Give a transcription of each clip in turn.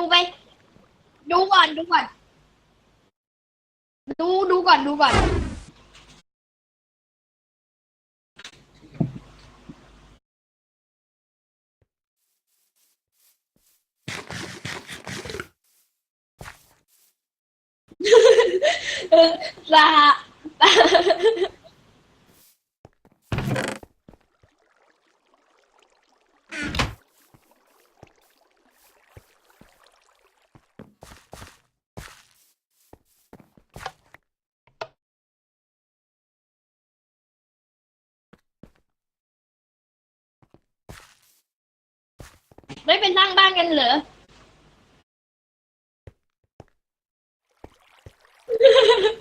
ดูไป ดูก่อนดูก่อน ดูดูก่อนดูก่อนเไม่เป็นสร้างบ้านกันเหรอ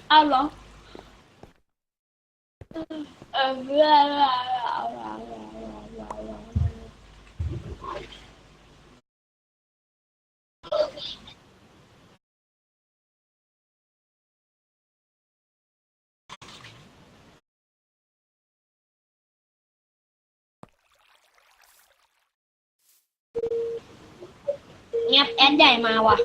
เอาเหรอ เออเพื่อนเอาเอาเอา เอาเอาเงียบแอดใหญ่มาว่ะ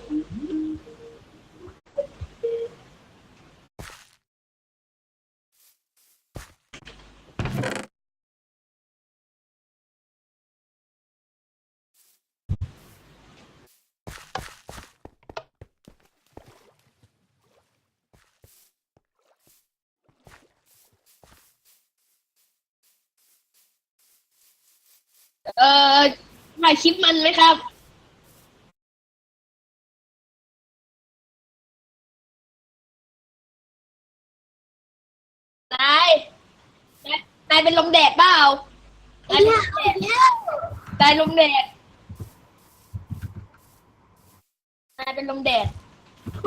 เออ ถ่ายคลิปมันไหมครับ นาย นายนายเป็นลมแดดเปล่าไอ้เนี่ยไอ้เนี่ยนายลมแดด นายเป็นลมแดด โห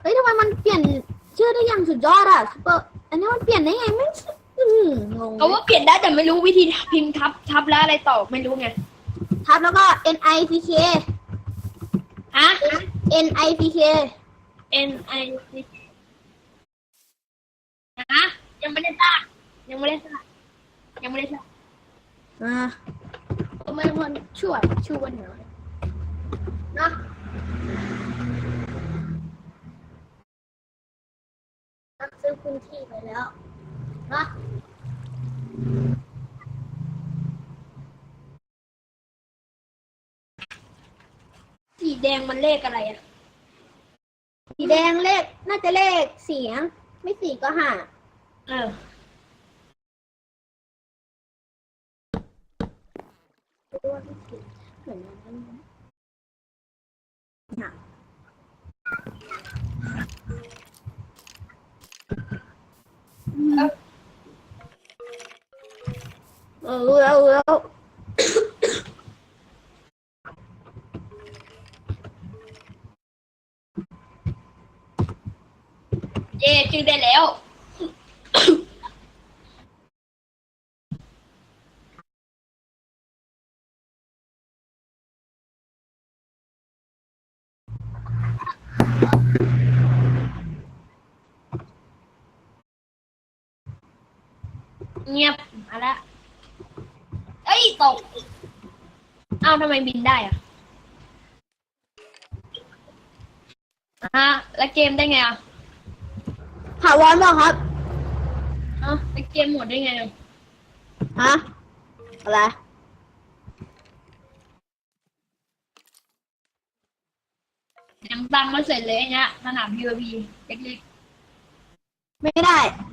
เฮ้ยทำไมมันเปลี่ยนชื่อได้อย่างสุดยอดอะซุปเปอร์ อันนี้มันเปลี่ยนได้ไงไม่อื้อหือ งงเขาว่าเปลี่ยนได้แต่ไม่รู้วิธีพิมพ์ทับทับแล้วอะไรต่อไม่รู้ไงทับแล้วก็ N I P K ฮะ N I P K N I C ฮะยังไม่ได้สร้างยังไม่ได้สร้างยังไม่ได้สร้างอ่าก็ไม่ควรช่วยช่วยหน่อยนะรับซื้อพื้นที่ไปแล้ว นะสีแดงมันเลขอะไรอะสีแดงเลขน่าจะเลขเสียง ไม่สี่ก็ห้าเออดูว่าไม่สี่เหมือนกันนะน่ะ เออ รู้แล้วรู้แล้วเย่ชื่อได้แล้ว เงียบมาและ เอ้ยตก เอ้าทำไมบินได้อะอะแล้วเกมได้ไงอะถาวรเปล่าครับ เอ้าแล้วเกมหมดได้ไงอะฮะ อะไร ยังตั้งไม่เสร็จเลยไอ้เนี่ยสนาม PVP เล็กไม่ได้ ๆ